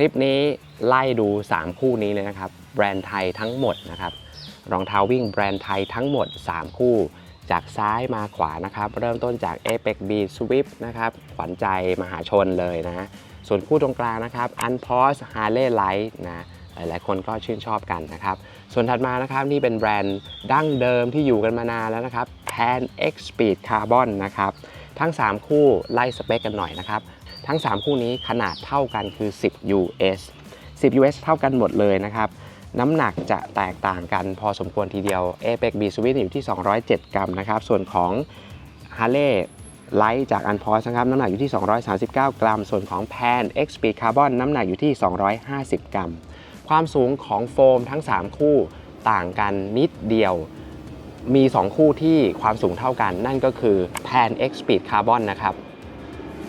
คลิปนี้ไล่ดู 3 คู่นี้เลยนะครับ แบรนด์ไทยทั้งหมดนะครับ รองเท้าวิ่งแบรนด์ไทยทั้งหมด 3 คู่ จากซ้ายมาขวานะครับ เริ่มต้นจาก Apex B Swift นะครับ ขวัญใจมหาชนเลยนะ ส่วนคู่ตรงกลางนะครับ Unpause Harley Light นะหลายๆคนก็ชื่นชอบกันนะครับ ส่วนถัดมานะครับนี่เป็นแบรนด์ดั้งเดิมที่อยู่กันมานานแล้วนะครับ Pan X Speed Carbon นะครับ ทั้ง 3 คู่ไล่สเปคกันหน่อยนะครับ ทั้ง 3 คู่นี้ขนาดเท่ากันคือ 10 US 10 US เท่ากันหมดเลยนะครับ น้ำหนักจะแตกต่างกันพอสมควรทีเดียว Apex B Swift อยู่ที่ 207 กรัมนะครับ ส่วนของ Harley Light จาก Unpause นะครับน้ำหนักอยู่ที่ 239 กรัม ส่วนของ Pan X Speed Carbon น้ำหนักอยู่ที่ 250 กรัม ความสูงของโฟมทั้ง 3 คู่ต่างกันนิดเดียว มี 2 คู่ที่ความสูงเท่ากัน นั่นก็คือ Pan X Speed Carbon นะครับ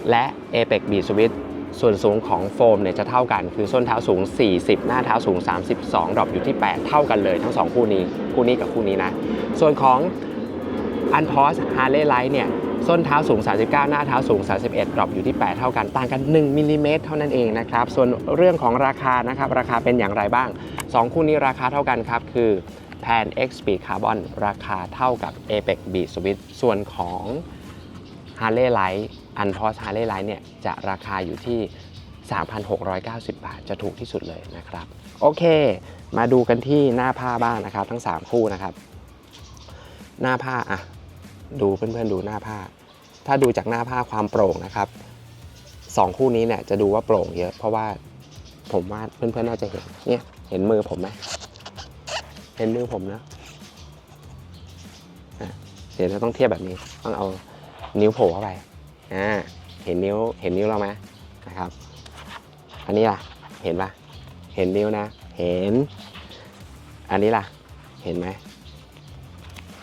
และ Apex B Swift ส่วนสูงของโฟมเนี่ยจะเท่ากันคือส้นเท้าสูง 40 หน้าเท้าสูง 32 ดรอปอยู่ที่ 8 เท่ากันเลยทั้ง 2 คู่นี้ คู่นี้กับคู่นี้นะ ส่วนของ Unpause Harley Light เนี่ยส้นเท้าสูง 39 หน้าเท้าสูง 31 ดรอปอยู่ที่ 8 เท่ากัน ต่างกัน 1มิลลิเมตรเท่านั้นเองนะครับ ส่วนเรื่องของราคานะครับ ราคาเป็นอย่างไรบ้าง 2 คู่นี้ราคาเท่ากันครับ คือ Pan X Speed Carbon ราคาเท่ากับ Apex B Swift ส่วนของ Harley Light Unpause Harley Light เนี่ยจะราคาอยู่ที่ 3,690 บาท จะถูกที่สุดเลยนะครับ โอเค มาดูกันที่หน้าผ้าบ้างนะครับ ทั้ง 3 คู่นะครับ หน้าผ้าอะดูเพื่อนๆดูหน้าผ้า ถ้าดูจากหน้าผ้าความโปร่งนะครับสองคู่นี้เนี่ยจะดูว่าโปร่งเยอะ เพราะว่าผมว่าเพื่อนๆน่าจะเห็นเนี่ยเห็นมือผมไหมเห็นมือผมนะอะเดี๋ยวเราต้องเทียบแบบนี้ต้องเอา นิ้วโผล่เข้าไปอ่าเห็นนิ้วเห็นนิ้วเราไหมนะครับ อันนี้ล่ะเห็นปะเห็นนิ้วนะ เห็น อันนี้ล่ะ เห็นไหม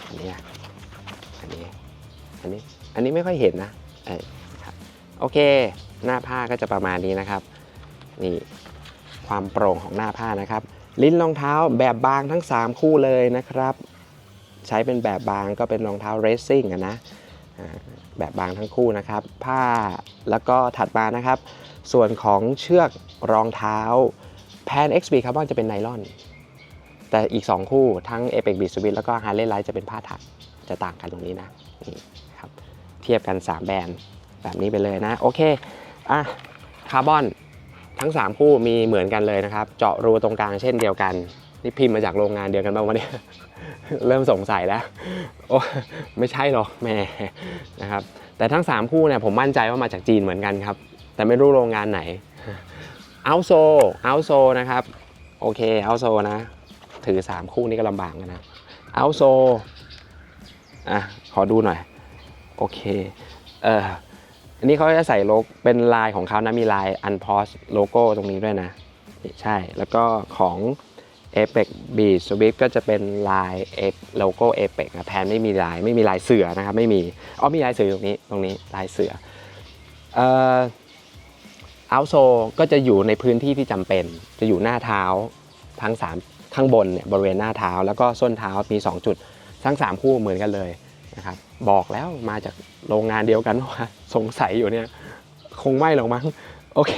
อันนี้ล่ะอันนี้อันนี้อันนี้ไม่ค่อยเห็นนะเออครับโอเค หน้าผ้าก็จะประมาณนี้นะครับ นี่ความโปร่งของหน้าผ้านะครับ ลิ้นรองเท้าแบบบางทั้ง 3 คู่เลยนะครับ ใช้เป็นแบบบางก็เป็นรองเท้าเรซซิ่งนะอ่า แบบบางทั้งคู่นะครับ ผ้าแล้วก็ถัดมานะครับ ส่วนของเชือกรองเท้า Pan XB Carbon จะเป็นไนลอน แต่อีก 2 คู่ทั้ง Apex b e a t Swift แล้วก็ Harley Light จะเป็นผ้าถักจะต่างกันตรงนี้นะนี่ครับเทียบกัน 3 แบรนด์แบบนี้ไปเลยนะ โอเคอะคาร์บอนทั้ง 3 คู่มีเหมือนกันเลยนะครับ เจาะรูตรงกลางเช่นเดียวกัน นี่พิมพ์มาจากโรงงานเดียวกันบ้างวะเนี่ย เริ่มสงสัยแล้ว โอ้ไม่ใช่หรอกแม่นะครับ แต่ทั้ง 3 คู่เนี่ยผมมั่นใจว่ามาจากจีนเหมือนกันครับ แต่ไม่รู้โรงงานไหนเอาโซเอาโซนะครับ โอเคเอาโซนะ ถือ 3 คู่นี้ก็ลำบากนะเอาโซอะขอดูหน่อย โอเค เอออันนี้เขาจะใส่โลกเป็นลายของเขานะมีลาย Unpause โลโก้ตรงนี้ด้วยนะ ใช่แล้วก็ของ Apex b e Swift ก็จะเป็นลาย A โลโก้ Apex นะแพนไม่มีลายไม่มีลายเสือนะครับไม่มีอ๋อมีลายเสือตรงนี้ตรงนี้ลายเสือเอ่อเอาโซก็จะอยู่ในพื้นที่ที่จำเป็น จะอยู่หน้าเท้าทั้งสามข้างบนเนี่ยบริเวณหน้าเท้าแล้วก็ส้นเท้ามี 2 จุด ทั้ง 3 คู่เหมือนกันเลยนะครับบอกแล้วมาจากโรงงานเดียวกันว่าสงสัยอยู่เนี่ยคงไม่หรอกมั้ง โอเค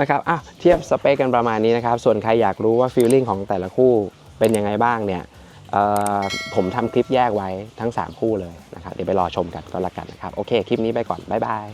นะครับอะเทียบสเปคกันประมาณนี้นะครับ ส่วนใครอยากรู้ว่าฟีลลิ่งของแต่ละคู่เป็นยังไงบ้างเนี่ยผมทำคลิปแยกไว้ทั้ง 3 คู่เลยนะครับ เดี๋ยวไปรอชมกันก็แล้วกันนะครับ โอเค คลิปนี้ไปก่อน บ๊ายบาย